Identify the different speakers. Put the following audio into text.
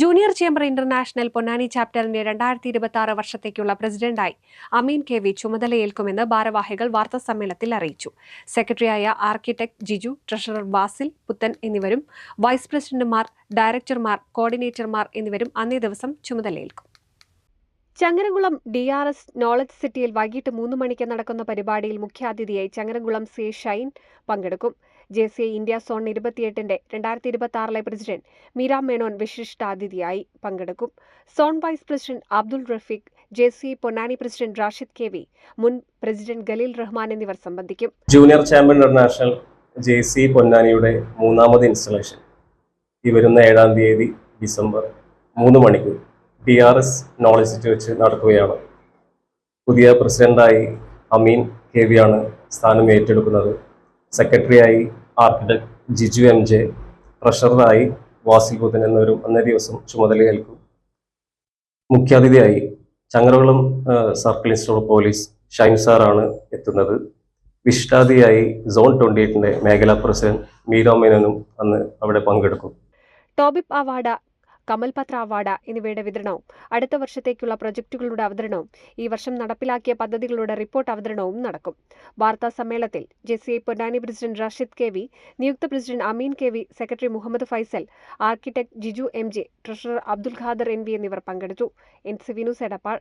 Speaker 1: Junior chamber international Ponnani ചാപ്റ്ററിന്റെ രണ്ടായിരത്തി ഇരുപത്തി ആറ് വർഷത്തേക്കുള്ള പ്രസിഡന്റായി അമീൻ കെ വി ചുമതലയേൽക്കുമെന്ന് ഭാരവാഹികൾ വാർത്താസമ്മേളനത്തിൽ അറിയിച്ചു. സെക്രട്ടറിയായ ആർക്കിടെക്ട് ജിജു ട്രഷറർ വാസിൽ പുത്തൻ എന്നിവരും വൈസ് പ്രസിഡന്റുമാർ ഡയറക്ടർമാർ കോർഡിനേറ്റർമാർ എന്നിവരും അന്നേ ദിവസം ചുമതലയേൽക്കും. Changaramkulam D R S knowledge സിറ്റിയിൽ വൈകിട്ട് മൂന്ന് മണിക്ക് നടക്കുന്ന പരിപാടിയിൽ മുഖ്യാതിഥിയായി ചങ്ങരംകുളം സി ഷൈൻ പങ്കെടുക്കും. J C I India zone ഇരുപത്തിയെട്ടിന്റെ രണ്ടായിരത്തി ഇരുപത്തി ആറിലെ പ്രസിഡന്റ് മീര മേനോൻ വിശിഷ്ടാതിഥിയായി പങ്കെടുക്കും. Zone vice president Abdul Rafeeq J C Ponnani president Rashid K V മുൻ പ്രസിഡന്റ് ഖലീൽ റഹ്മാൻ എന്നിവർ സംബന്ധിക്കും.
Speaker 2: Junior champion international J C പൊന്നാനിയുടെ മൂന്നാമത് ഇൻസ്റ്റലേഷൻ. ഈ വരുന്ന ഏഴാം തീയതി ഡിസംബർ മൂന്ന് മണിക്ക് D R S knowledge city വെച്ച് നടക്കുകയാണ്. പുതിയ പ്രസിഡന്റായി അമീൻ കെ ആണ് സ്ഥാനം ഏറ്റെടുക്കുന്നത്. സെക്രട്ടറിയായി ആർക്കിടെക്ട് ജിജു എം ജെ ട്രഷററായി വാസിൽ ബുധൻ എന്നിവരും അന്നേ ദിവസം ചുമതലയേൽക്കും. മുഖ്യാതിഥിയായി Changaramkulam circle inspector police Shine സാറാണ് എത്തുന്നത്. വിശിഷ്ടാതിയായി സോൺ ട്വന്റി എയ്റ്റിന്റെ മേഖലാ പ്രസിഡന്റ് മീര മേനോനും അന്ന് അവിടെ പങ്കെടുക്കും.
Speaker 1: ടോബിപ് അവാർഡ് കമൽപത്ര അവാർഡ് എന്നിവയുടെ വിതരണവും അടുത്ത വർഷത്തേക്കുള്ള പ്രൊജക്ടുകളുടെ അവതരണവും ഈ വർഷം നടപ്പിലാക്കിയ പദ്ധതികളുടെ റിപ്പോർട്ട് അവതരണവും നടക്കും. വാർത്താ സമ്മേളനത്തിൽ J C I Ponnani president Rasheed K V നിയുക്ത president Ameen K V secretary Muhammad Faisal architect Jiju M J treasurer Abdul Khader N V എന്നിവർ പങ്കെടുത്തു. N C Vinu Edappal.